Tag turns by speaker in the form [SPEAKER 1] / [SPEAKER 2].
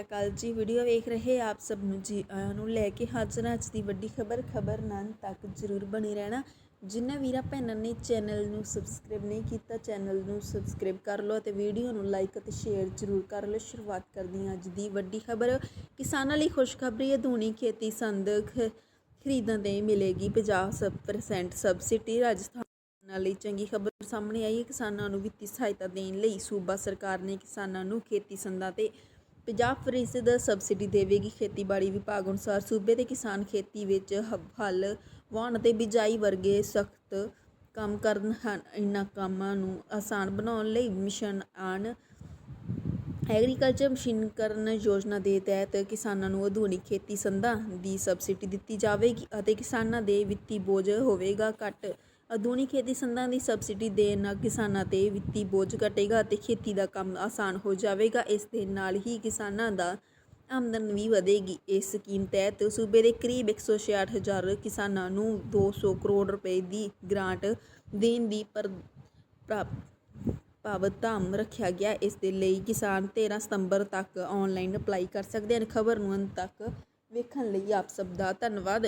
[SPEAKER 1] ਅਕਾਲ ਜੀ, ਵੀਡੀਓ ਵੇਖ ਰਹੇ ਆਪ ਸਭ ਨੂੰ ਜੀ, ਆਇਆਂ ਨੂੰ ਲੈ ਕੇ ਹਾਜ਼ਰ ਅੱਜ ਦੀ ਵੱਡੀ ਖਬਰ ਖਬਰ ਨਾਲ ਤੱਕ ਜ਼ਰੂਰ ਬਣੇ ਰਹਿਣਾ। ਜਿਨ੍ਹਾਂ ਵੀਰਾਂ ਭੈਣਾਂ ਨੇ ਚੈਨਲ ਨੂੰ ਸਬਸਕ੍ਰਾਈਬ ਨਹੀਂ ਕੀਤਾ, ਚੈਨਲ ਨੂੰ ਸਬਸਕ੍ਰਾਈਬ ਕਰ ਲਓ ਅਤੇ ਵੀਡੀਓ ਨੂੰ ਲਾਈਕ ਅਤੇ ਸ਼ੇਅਰ ਜ਼ਰੂਰ ਕਰ ਲਓ। ਸ਼ੁਰੂਆਤ ਕਰਦੀ ਹਾਂ ਅੱਜ ਦੀ ਵੱਡੀ ਖਬਰ। ਕਿਸਾਨਾਂ ਲਈ ਖੁਸ਼ਖਬਰੀ ਅਧੂਣੀ ਖੇਤੀ ਸੰਦ ਖ- ਖਰੀਦਣ ਤੇ ਮਿਲੇਗੀ 50% ਸਬਸਿਡੀ। ਰਾਜਸਥਾਨ ਕਿਸਾਨਾਂ ਲਈ ਚੰਗੀ ਖਬਰ ਸਾਹਮਣੇ ਆਈ ਹੈ। ਕਿਸਾਨਾਂ ਨੂੰ ਵਿੱਤੀ ਸਹਾਇਤਾ ਦੇਣ ਲਈ ਸੂਬਾ ਸਰਕਾਰ ਨੇ ਕਿਸਾਨਾਂ ਨੂੰ ਖੇਤੀ ਸੰਦਾਂ ਤੇ 50% ਸਬਸਿਡੀ ਦੇਵੇਗੀ ਖੇਤੀਬਾੜੀ ਵਿਭਾਗ ਅਨੁਸਾਰ ਸੂਬੇ ਦੇ ਕਿਸਾਨ ਖੇਤੀ ਵਿੱਚ ਹ- ਹਲ ਵਾਹਣ ਅਤੇ ਬਿਜਾਈ ਵਰਗੇ ਸਖਤ ਕੰਮ ਕਰਨ ਹਨ। ਇਹਨਾਂ ਕੰਮਾਂ ਨੂੰ ਆਸਾਨ ਬਣਾਉਣ ਲਈ ਮਿਸ਼ਨ ਆਨ ਐਗਰੀਕਲਚਰ ਮਸ਼ੀਨੀਕਰਨ ਯੋਜਨਾ ਦੇ ਤਹਿਤ ਕਿਸਾਨਾਂ ਨੂੰ ਆਧੁਨਿਕ ਖੇਤੀ ਸੰਦਾਂ ਦੀ ਸਬਸਿਡੀ ਦਿੱਤੀ ਜਾਵੇਗੀ ਅਤੇ ਕਿਸਾਨਾਂ ਦੇ ਵਿੱਤੀ ਬੋਝ ਹੋਵੇਗਾ ਘੱਟ। ਆਧੁਨਿਕ ਖੇਤੀ ਸੰਦਾਂ ਦੀ ਸਬਸਿਡੀ ਦੇਣ ਨਾਲ ਕਿਸਾਨਾਂ ਤੇ ਵਿੱਤੀ ਬੋਝ ਘਟੇਗਾ ਅਤੇ ਖੇਤੀ ਦਾ ਕੰਮ ਆਸਾਨ ਹੋ ਜਾਵੇਗਾ। ਇਸ ਦੇ ਨਾਲ ਹੀ ਕਿਸਾਨਾਂ ਦਾ ਆਮਦਨ ਵੀ ਵਧੇਗੀ। ਇਸ ਸਕੀਮ ਤਹਿਤ ਸੂਬੇ ਦੇ ਕਰੀਬ 166 ਹਜ਼ਾਰ ਕਿਸਾਨਾਂ ਨੂੰ 200 ਕਰੋੜ ਰੁਪਏ ਦੀ ਗ੍ਰਾਂਟ ਦੇਣ ਦੀ ਪਰ ਪਾਵਤਾਮ ਰੱਖਿਆ ਗਿਆ। ਇਸ ਦੇ ਲਈ ਕਿਸਾਨ 13 ਸਤੰਬਰ ਤੱਕ ਆਨਲਾਈਨ ਅਪਲਾਈ ਕਰ ਸਕਦੇ ਹਨ। ਖਬਰ ਨੂੰ ਅੰਤ ਤੱਕ ਵੇਖਣ ਲਈ ਆਪ ਸਭ ਦਾ ਧੰਨਵਾਦ।